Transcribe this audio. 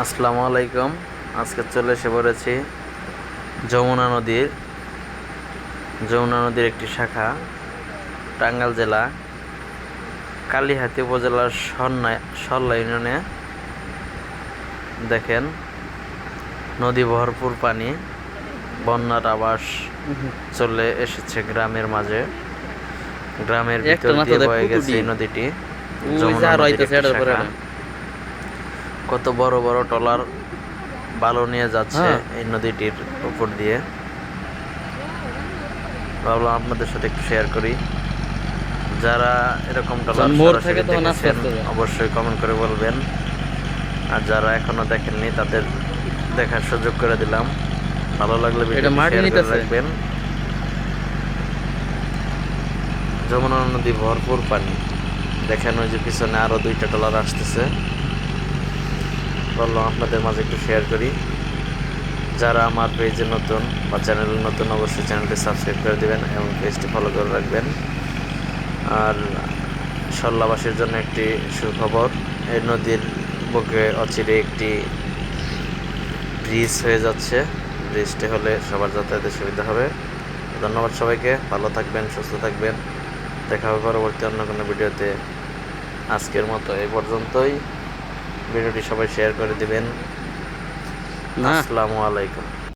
আসসালামু আলাইকুম। আজকে চলে এসে পড়েছি যমুনা নদীর। যমুনা নদীর একটি শাখা টাঙ্গাইল জেলা কালীহাতি উপজেলার সন্না সল্লা ইউনিয়নে। দেখেন নদী ভরপুর পানি বন্যার আবাস চলে এসেছে গ্রামের মাঝে। গ্রামের ভিতর দিয়ে বয়ে গেছে নদীটি। ওই যে যমুনা আরও নদীর আইতাছে একটি এটার উপরে শাখা। কত বড় বড় টলার বালু নিয়ে যাচ্ছে হ্যাঁ। এই নদীটির উপর দিয়ে। ভাবলাম আপনাদের সাথে একটু শেয়ার করি। যারা এরকম টলার আস্তে দেখেছেন অবশ্যই কমেন্ট করে বলবেন। আর যারা এখনও দেখেননি তাদের দেখার সুযোগ করে দিলাম। ভালো লাগলে। রাখবেন। যমুনা নদী ভরপুর পানি। দেখেন ওই যে পিছনে আরও দুইটা টলার আসতেছে। বললাম আপনাদের মাঝে একটু শেয়ার করি। যারা আমার পেজে নতুন বা চ্যানেলে নতুন, অবশ্যই চ্যানেলটি সাবস্ক্রাইব করে দেবেন এবং পেজটি ফলো করে রাখবেন। আর সল্লাবাসীর জন্য একটি সুখবর, এই নদীর বুকে অচিরে একটি ব্রিজ হয়ে যাচ্ছে। ব্রিজটি হলে সবার যাতায়াতের সুবিধা হবে। ধন্যবাদ সবাইকে, ভালো থাকবেন, সুস্থ থাকবেন। দেখা হবে পরবর্তী অন্য কোনো ভিডিওতে। আজকের মতো এই পর্যন্তই। ভিডিওটি সবাই শেয়ার করে দিবেন। আসসালামু আলাইকুম।